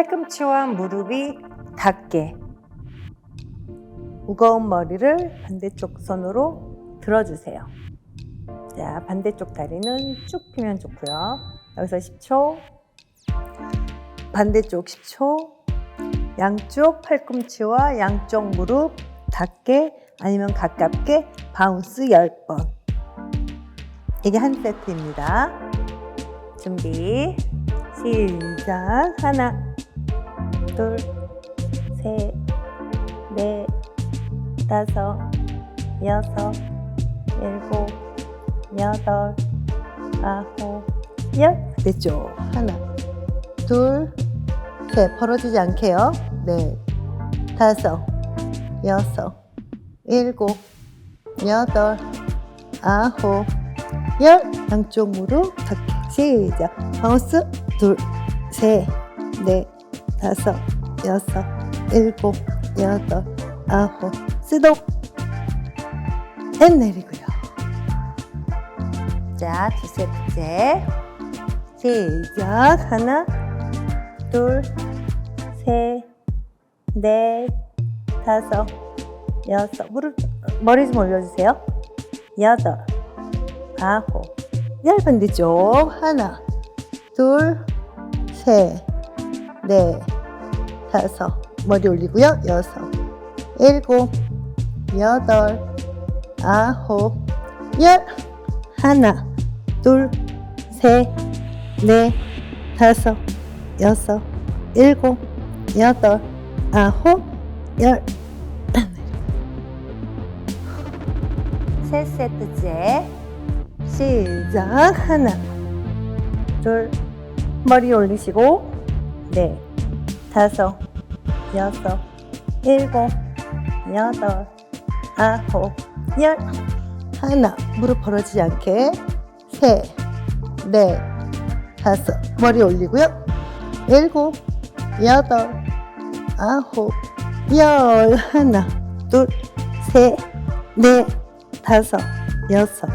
팔꿈치와 무릎이 닿게 무거운 머리를 반대쪽 손으로 들어주세요. 자, 반대쪽 다리는 쭉 펴면 좋고요. 여기서 10초, 반대쪽 10초, 양쪽 팔꿈치와 양쪽 무릎 닿게 아니면 가깝게 바운스 10번. 이게 한 세트입니다. 준비, 시작. 하나, 둘, 셋, 넷, 다섯, 여섯, 일곱, 여덟, 아홉, 열. 됐죠? 하나, 둘, 셋. 벌어지지 않게요. 넷, 다섯, 여섯, 일곱, 여덟, 아홉, 열. 양쪽 무릎 닿게. 시작. 바운스. 둘, 셋, 넷, 다섯, 여섯, 일곱, 여덟, 아홉. 스톱. 앤 내리고요. 자, 두 세트째. 시작. 하나, 둘, 셋, 넷, 다섯, 여섯. 무릎, 머리 좀 올려주세요. 여덟, 아홉, 열 반대쪽. 하나, 둘, 셋, 넷, 다섯. 머리 올리고요. 여섯, 일곱, 여덟, 아홉, 열. 하나, 둘, 셋, 넷, 다섯, 여섯, 일곱, 여덟, 아홉, 열. 세 세트째. 시작. 하나, 둘, 머리 올리시고, 넷, 다섯, 여섯, 일곱, 여덟, 아홉, 열. 하나, 무릎 벌어지지 않게. 셋, 넷, 다섯, 머리 올리고요. 일곱, 여덟, 아홉, 열. 하나, 둘, 셋, 넷, 다섯, 여섯,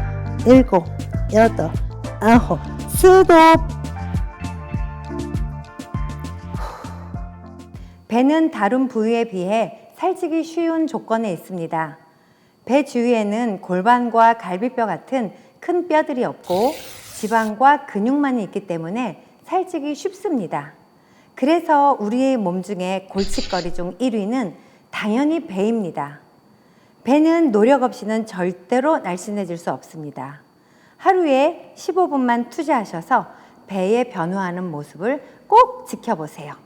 일곱, 여덟, 아홉, 스톱. 배는 다른 부위에 비해 살찌기 쉬운 조건에 있습니다. 배 주위에는 골반과 갈비뼈 같은 큰 뼈들이 없고 지방과 근육만이 있기 때문에 살찌기 쉽습니다. 그래서 우리의 몸 중에 골칫거리 중 1위는 당연히 배입니다. 배는 노력 없이는 절대로 날씬해질 수 없습니다. 하루에 15분만 투자하셔서 배의 변화하는 모습을 꼭 지켜보세요.